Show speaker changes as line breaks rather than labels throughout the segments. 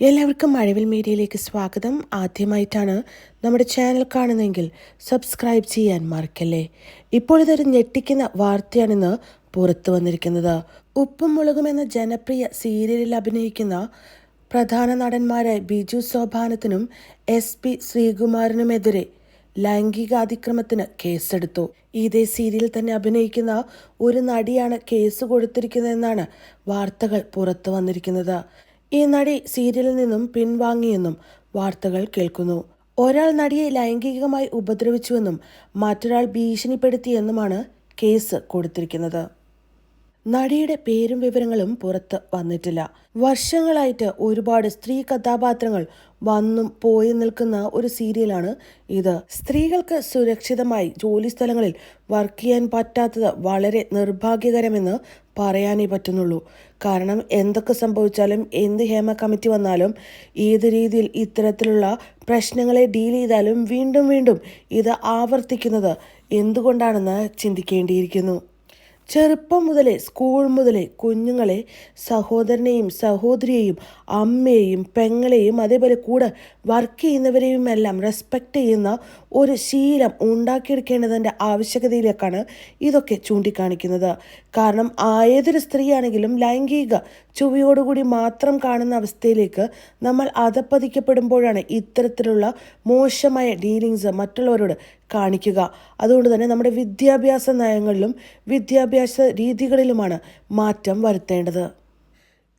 എല്ലാവർക്കും മഴവിൽ മീഡിയയിലേക്ക് സ്വാഗതം. ആദ്യമായിട്ടാണ് നമ്മുടെ ചാനൽ കാണുന്നതെങ്കിൽ സബ്സ്ക്രൈബ് ചെയ്യാൻ മറക്കല്ലേ? ഇപ്പോൾ ഇതൊരു ഞെട്ടിക്കുന്ന വാർത്തയാണിന്ന് പുറത്തു വന്നിരിക്കുന്നത്. ഉപ്പും മുളകും എന്ന ജനപ്രിയ സീരിയലിൽ അഭിനയിക്കുന്ന പ്രധാന നടന്മാരായ ബിജു സോഭാനത്തിനും എസ് പി ശ്രീകുമാരനുമെതിരെ ലൈംഗികാതിക്രമത്തിന് കേസെടുത്തു. ഇതേ സീരിയൽ തന്നെ അഭിനയിക്കുന്ന ഒരു നടിയാണ് കേസ് കൊടുത്തിരിക്കുന്നതെന്നാണ് വാർത്തകൾ പുറത്തു വന്നിരിക്കുന്നത്. ഈ നടി സീരിയലിൽ നിന്നും പിൻവാങ്ങിയെന്നും വാർത്തകൾ കേൾക്കുന്നു. ഒരാൾ നടിയെ ലൈംഗികമായി ഉപദ്രവിച്ചുവെന്നും മറ്റൊരാൾ ഭീഷണിപ്പെടുത്തിയെന്നുമാണ് കേസ് കൊടുത്തിരിക്കുന്നത്. നടിയുടെ പേരും വിവരങ്ങളും പുറത്ത് വന്നിട്ടില്ല. വർഷങ്ങളായിട്ട് ഒരുപാട് സ്ത്രീ കഥാപാത്രങ്ങൾ വന്നും പോയി നിൽക്കുന്ന ഒരു സീരിയലാണ് ഇത്. സ്ത്രീകൾക്ക് സുരക്ഷിതമായി ജോലി സ്ഥലങ്ങളിൽ വർക്ക് ചെയ്യാൻ പറ്റാത്തത് വളരെ നിർഭാഗ്യകരമെന്ന് പറയാനേ പറ്റുന്നുള്ളൂ. കാരണം എന്തൊക്കെ സംഭവിച്ചാലും എന്ത് ഹേമ കമ്മിറ്റി വന്നാലും ഏത് രീതിയിൽ ഇത്തരത്തിലുള്ള പ്രശ്നങ്ങളെ ഡീൽ ചെയ്താലും വീണ്ടും വീണ്ടും ഇത് ആവർത്തിക്കുന്നത് എന്തുകൊണ്ടാണെന്ന് ചിന്തിക്കേണ്ടിയിരിക്കുന്നു. ചെറുപ്പം മുതലേ സ്കൂൾ മുതലേ കുഞ്ഞുങ്ങളെ സഹോദരനെയും സഹോദരിയെയും അമ്മയെയും പെങ്ങളെയും അതേപോലെ കൂടെ വർക്ക് ചെയ്യുന്നവരെയും എല്ലാം റെസ്പെക്റ്റ് ചെയ്യുന്ന ഒരു ശീലം ഉണ്ടാക്കിയെടുക്കേണ്ടതിന്റെ ആവശ്യകതയിലേക്കാണ് ഇതൊക്കെ ചൂണ്ടിക്കാണിക്കുന്നത്. കാരണം ഏതൊരു സ്ത്രീയാണെങ്കിലും ലൈംഗിക ചുവയോടുകൂടി മാത്രം കാണുന്ന അവസ്ഥയിലേക്ക് നമ്മൾ അധപ്പതിക്കപ്പെടുമ്പോഴാണ് ഇത്തരത്തിലുള്ള മോശമായ ഡീലിങ്സ് മറ്റുള്ളവരോട് കാണിക്കുക. അതുകൊണ്ട് തന്നെ നമ്മുടെ വിദ്യാഭ്യാസ നയങ്ങളിലും വിദ്യാഭ്യാസ രീതികളിലുമാണ് മാറ്റം വരുത്തേണ്ടത്.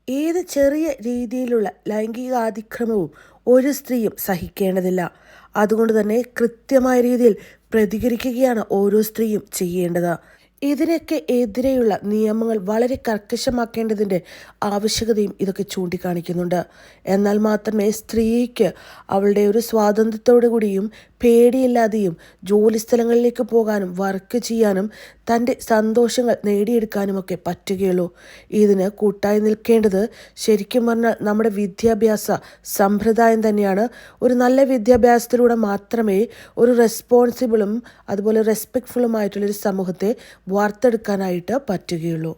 ഏത് ചെറിയ രീതിയിലുള്ള ലൈംഗികാതിക്രമവും ഒരു സ്ത്രീയും സഹിക്കേണ്ടതില്ല. അതുകൊണ്ട് തന്നെ കൃത്യമായ രീതിയിൽ പ്രതികരിക്കുകയാണ് ഓരോ സ്ത്രീയും ചെയ്യേണ്ടത്. ഇതിനൊക്കെ എതിരെയുള്ള നിയമങ്ങൾ വളരെ കർക്കശമാക്കേണ്ടതിന്റെ ആവശ്യകതയും ഇതൊക്കെ ചൂണ്ടിക്കാണിക്കുന്നുണ്ട്. എന്നാൽ മാത്രമേ സ്ത്രീക്ക് അവളുടെ ഒരു സ്വാതന്ത്ര്യത്തോടു കൂടിയും പേടിയില്ലാതെയും ജോലി സ്ഥലങ്ങളിലേക്ക് പോകാനും വർക്ക് ചെയ്യാനും തന്റെ സന്തോഷങ്ങൾ നേടിയെടുക്കാനുമൊക്കെ പറ്റുകയുള്ളൂ. ഇതിന് കൂട്ടായി നിൽക്കേണ്ടത് ശരിക്കും പറഞ്ഞാൽ നമ്മുടെ വിദ്യാഭ്യാസ സമ്പ്രദായം തന്നെയാണ്. ഒരു നല്ല വിദ്യാഭ്യാസത്തിലൂടെ മാത്രമേ ഒരു റെസ്പോൺസിബിളും അതുപോലെ റെസ്പെക്ട്ഫുള്ളുമായിട്ടുള്ളൊരു സമൂഹത്തെ വാർത്തെടുക്കാനായിട്ട് പറ്റുകയുള്ളൂ.